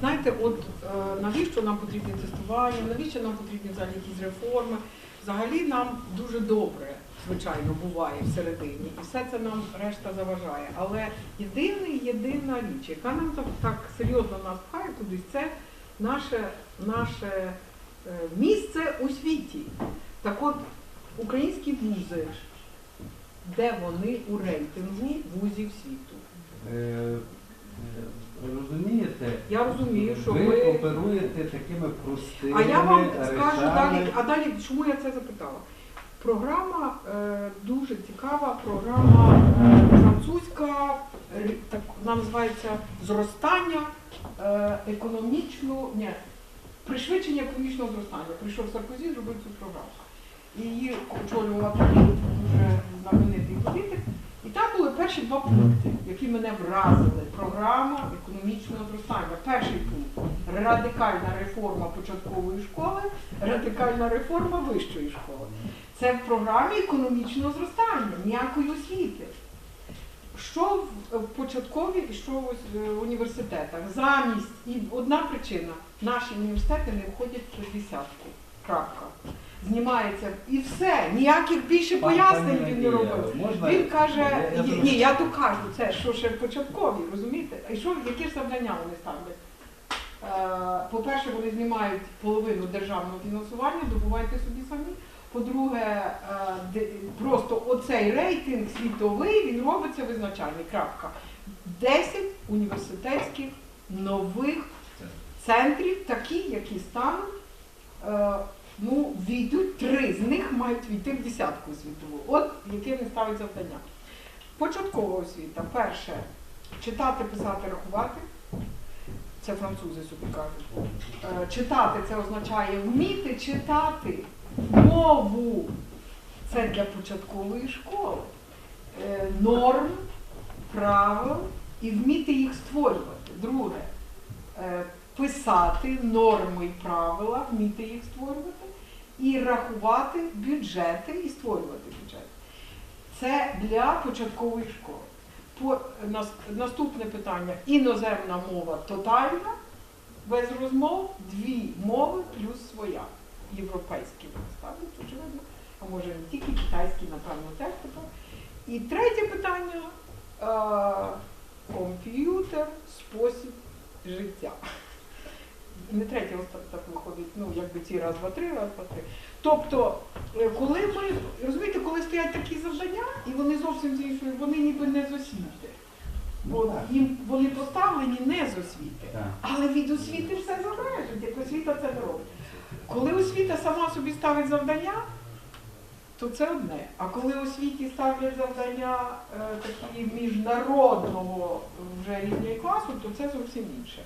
Знаєте, от е, навіщо нам потрібні тестування, навіщо нам потрібні взагалі якісь реформи? Взагалі нам дуже добре, звичайно, буває всередині, і все це нам решта заважає. Але єдиний, єдина річ, яка нам так, серйозно нас пхає кудись, це наше, наше е, місце у світі. Так от, українські вузи, де вони у рейтингу вузів світу? Розумієте, Я розумію, що ви ви. оперуєте такими простими А я вам скажу далі, а далі чому я це запитала? Програма е, дуже цікава, програма е, французька, е, так вона називається зростання е, економічного, ні, пришвидшення економічного зростання. Прийшов Саркозі, зробив цю програму. І її очолювала дуже знаменитий політик. І там були перші два пункти, які мене вразили. Програма економічного зростання. Перший пункт радикальна реформа початкової школи, радикальна реформа вищої школи. Це в програмі економічного зростання, ніякої освіти. Що в початковій і що в в університетах? Замість і одна причина наші університети не входять в десятку. Крапка. Знімається і все. Ніяких більше Пан- пояснень пані він не Надія, робив. Можна Він каже, Я- я ні, я докажу це, що ще початкові, розумієте? І що, які ж завдання вони ставлять? Е, По-перше, вони знімають половину державного фінансування, добувайте собі самі. По-друге, е, де- просто оцей рейтинг світовий, він робиться визначальний. Крапка. 10 університетських нових центрів, такі, які стануть, е, ну, війдуть, три з них мають війти в десятку світову. От яке не ставить завдання. Початкова освіта. Перше, читати, писати, рахувати. Це французи собі кажуть. Е, Читати це означає вміти читати мову. Це для початкової школи. Е, Норм, правил і вміти їх створювати. Друге, е, писати норми і правила, вміти їх створювати, і рахувати бюджети і створювати бюджети. Це для початкової школи. По, нас, наступне питання іноземна мова тотальна, без розмов, дві мови плюс своя. Європейські ставлять, очевидно, а може не тільки китайські, напевно, теж тепер. І третє питання е, комп'ютер, спосіб життя. Не третє, ось так, так виходить, ну якби ці раз, два, три, раз, два, три. Тобто, е, коли ми, розумієте, коли стоять такі завдання, і вони зовсім з іншої, вони ніби не з освіти. Ну, Бо їм вони поставлені не з освіти. Але від освіти все залежить, як освіта це не робить. Коли освіта сама собі ставить завдання, то це одне. А коли освіті ставлять завдання е, такі міжнародного вже рівня і класу, то це зовсім інше.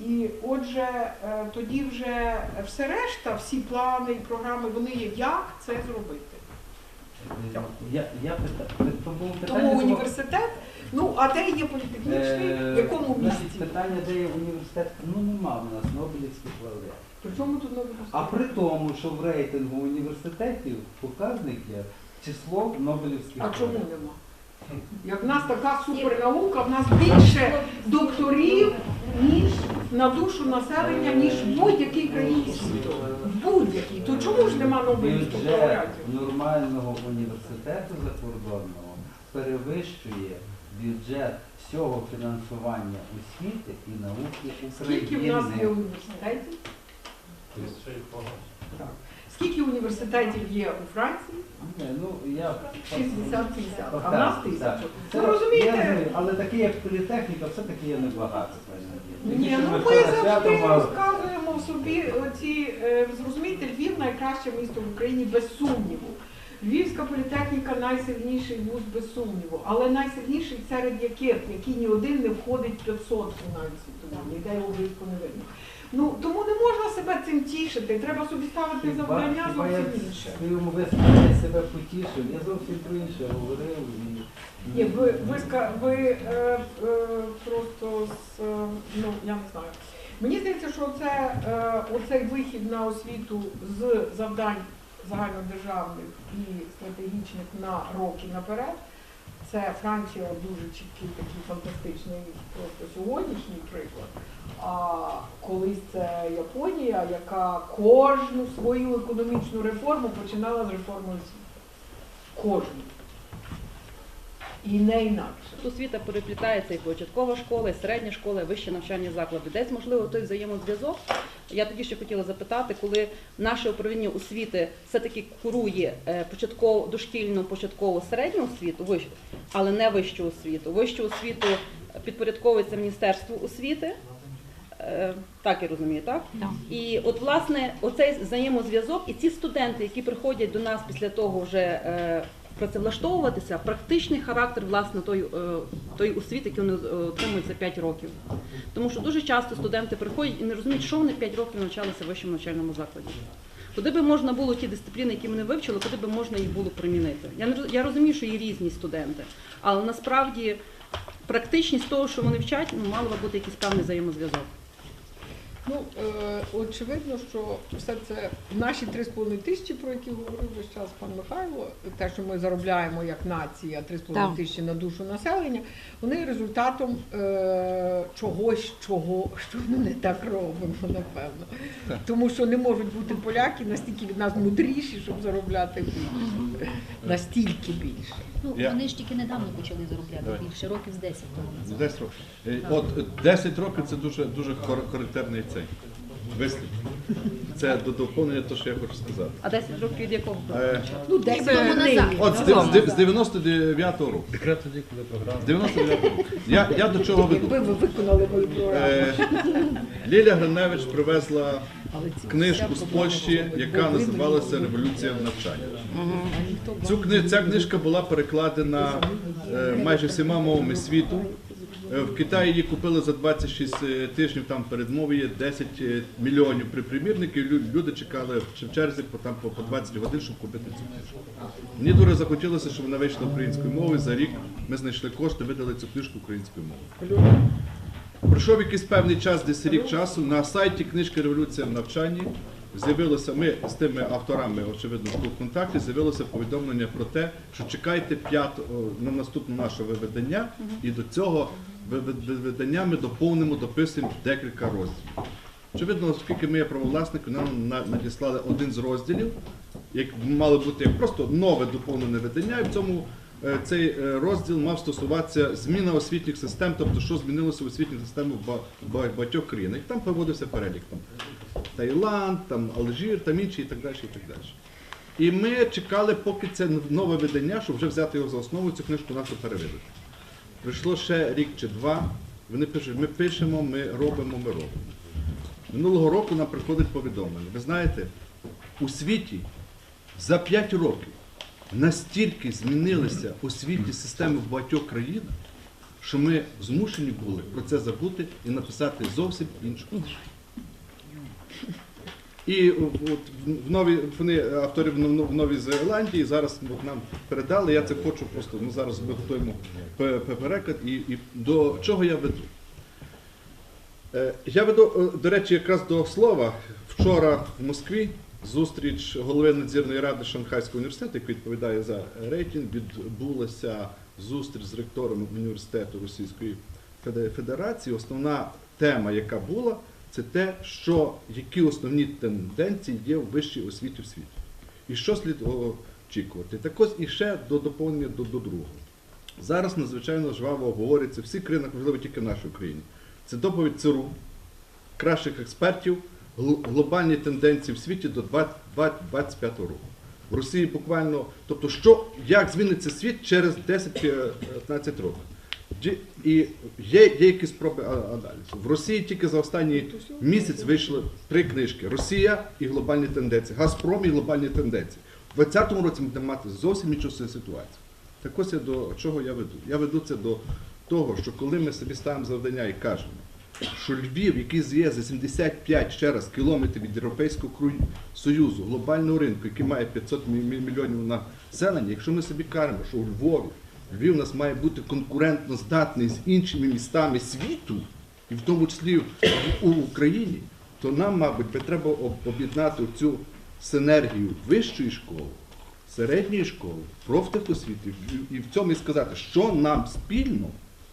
І отже, е, тоді вже все решта, всі плани і програми, вони є, як це зробити. Я, я пита... Тому питання Тому університет, ну а де є політехнічний, Е, в якому місці? Питання, де є університет, ну нема в нас Нобелівських лауреатів. При чому тут новий А при тому, що в рейтингу університетів показник є число Нобелівських А чому нема? Як в нас така супернаука, в нас більше докторів, ніж на душу населення, ніж в будь-якій країні світу. Будь-якій. То чому ж нема Нобелівських Бюджет лауреатів? нормального університету закордонного перевищує бюджет всього фінансування освіти і науки Скільки в нас є України. університетів? Так. Скільки університетів є у Франції? Не, Ну, я 60-50, а в нас тисячу. Ну я розумієте? розумію, але таке як політехніка, все-таки є небагато. Ні, ну ми свято завжди мали. розказуємо собі оці, е, зрозумійте, Львів найкраще місто в Україні без сумніву. Львівська політехніка найсильніший вуз без сумніву, але найсильніший серед яких, який ні один не входить в 500 навіть світовому, ніде його близько не видно. Ну тому не можна себе цим тішити. Треба собі ставити Хіба- завдання хіба я зовсім інше. в своєму виступі себе потішив, я зовсім про інше говорив. І... Ні, ви, ви, ска- ви е, е, просто з, е, ну я не знаю. Мені здається, що це, е, оцей вихід на освіту з завдань загальнодержавних і стратегічних на роки наперед. Це Франція дуже чіткий такий фантастичний просто сьогоднішній приклад. А колись це Японія, яка кожну свою економічну реформу починала з реформи освіти. Кожну. І не інакше. Освіта переплітається і початкова школа, і середня школа, і вищі навчальні заклади. Десь можливо той взаємозв'язок. Я тоді ще хотіла запитати, коли наше управління освіти все-таки курує е, початкову дошкільну, початкову середню освіту, вищу, але не вищу освіту. Вищу освіту підпорядковується Міністерству освіти. Е, Так я розумію, так? І от власне оцей взаємозв'язок, і ці студенти, які приходять до нас після того вже е, працевлаштовуватися, практичний характер власне тої, е, тої освіти, яку вони е, отримують за 5 років. Тому що дуже часто студенти приходять і не розуміють, що вони 5 років навчалися в вищому навчальному закладі. Куди би можна було ті дисципліни, які вони вивчили, куди би можна їх було примінити? Я не я розумію, що є різні студенти, але насправді практичність того, що вони вчать, ну мало би бути якийсь певний взаємозв'язок. Ну, е, очевидно, що все це наші 3,5 тисячі, про які говорив весь час пан Михайло, те, що ми заробляємо як нація 3,5 Так. тисячі на душу населення, вони результатом е, чогось, чого що ми не так робимо, напевно. Тому що не можуть бути поляки настільки від нас мудріші, щоб заробляти більше. Настільки більше. Ну, Я- вони ж тільки недавно почали заробляти Давай. більше, років з 10 тому. назад. 10 років. Е, От е, 10 років це дуже дуже хар- характерний цей вислів. Це до доповнення того, що я хочу сказати. А 10 років від якого? Е, Ну, десь Тому назад. От з, дев- з, з 99-го року. Якраз тоді, коли програма. З 99-го року. Я, я до чого веду? якби ви виконали мою програму. Е, Ліля Гриневич привезла книжку з Польщі, яка називалася. Революція в навчанні. Цю кни... Ця книжка була перекладена е, майже всіма мовами світу. Е, В Китаї її купили за 26 тижнів, там передмови є 10 е, мільйонів при примірників. Люди чекали в черзі по, там, по 20 годин, щоб купити цю книжку. Мені дуже захотілося, щоб вона вийшла українською мовою. За рік ми знайшли кошти, видали цю книжку українською мовою. Пройшов якийсь певний час, десь рік часу. На сайті книжки Революція в навчанні з'явилося. Ми з тими авторами, очевидно, в контакті з'явилося повідомлення про те, що чекайте п'ятого на наступне наше виведення, і до цього вивед- виведення ми доповнимо, дописуємо декілька розділів. Очевидно, оскільки ми є правовласники, нам надіслали один з розділів, як мало бути як просто нове доповнене видання, і в цьому е, цей е, розділ мав стосуватися зміна освітніх систем, тобто що змінилося в освітніх системах в ба- ба- багатьох країнах. Там проводився перелік Таїланд, там Алжир, там інші і так далі. І так далі. І ми чекали, поки це нове видання, щоб вже взяти його за основу, цю книжку нашу перевидати. Пройшло ще рік чи два. Вони пишуть, ми пишемо, ми робимо, ми робимо. Минулого року нам приходить повідомлення. Ви знаєте, у світі за 5 років настільки змінилися освітні системи в багатьох країнах, що ми змушені були про це забути і написати зовсім іншу. І от в новій вони автори в Новій Зеландії зараз от нам передали. Я це хочу просто. Ми зараз ми переклад. І, і до чого я веду? Е, Я веду, е, до речі, якраз до слова. Вчора в Москві зустріч голови надзірної ради Шанхайського університету, який відповідає за рейтинг, відбулася зустріч з ректором університету Російської Федерації. Основна тема, яка була, це те, що які основні тенденції є в вищій освіті в світі. І що слід очікувати. Так ось і ще до доповнення до, до другого. Зараз надзвичайно жваво обговорюється в всіх країнах, можливо, тільки в нашій Україні. Це доповідь ЦРУ, кращих експертів, гл- глобальні тенденції в світі до 2025 року. В Росії буквально, тобто, що, як зміниться світ через 10-15 років. І є, є якісь спроби аналізу. В Росії тільки за останній місяць вийшли три книжки: Росія і глобальні тенденції, Газпром і глобальні тенденції. У 2020 році ми будемо мати зовсім іншу ситуацію. Так ось я до чого я веду? Я веду це до того, що коли ми собі ставимо завдання і кажемо, що Львів, який є за 75 ще раз кілометрів від Європейського Союзу, глобального ринку, який має 500 мі- мі- мільйонів населення, якщо ми собі кажемо, що у Львові Львів у нас має бути конкурентно здатний з іншими містами світу, і в тому числі у Україні, то нам, мабуть, треба об'єднати цю синергію вищої школи, середньої школи, профтехосвіти і в цьому і сказати, що нам спільно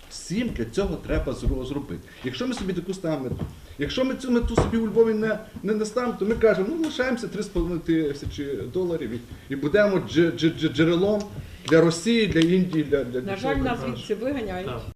всім для цього треба зробити. Якщо ми собі таку ставимо Якщо ми цю мету собі у Львові не, не, наставимо, то ми кажемо, ну лишаємося 3,5 тисячі доларів і, і будемо дж, дж, дж, джерелом для Росії, для Індії, для, для На жаль, нас звідси виганяють. Так.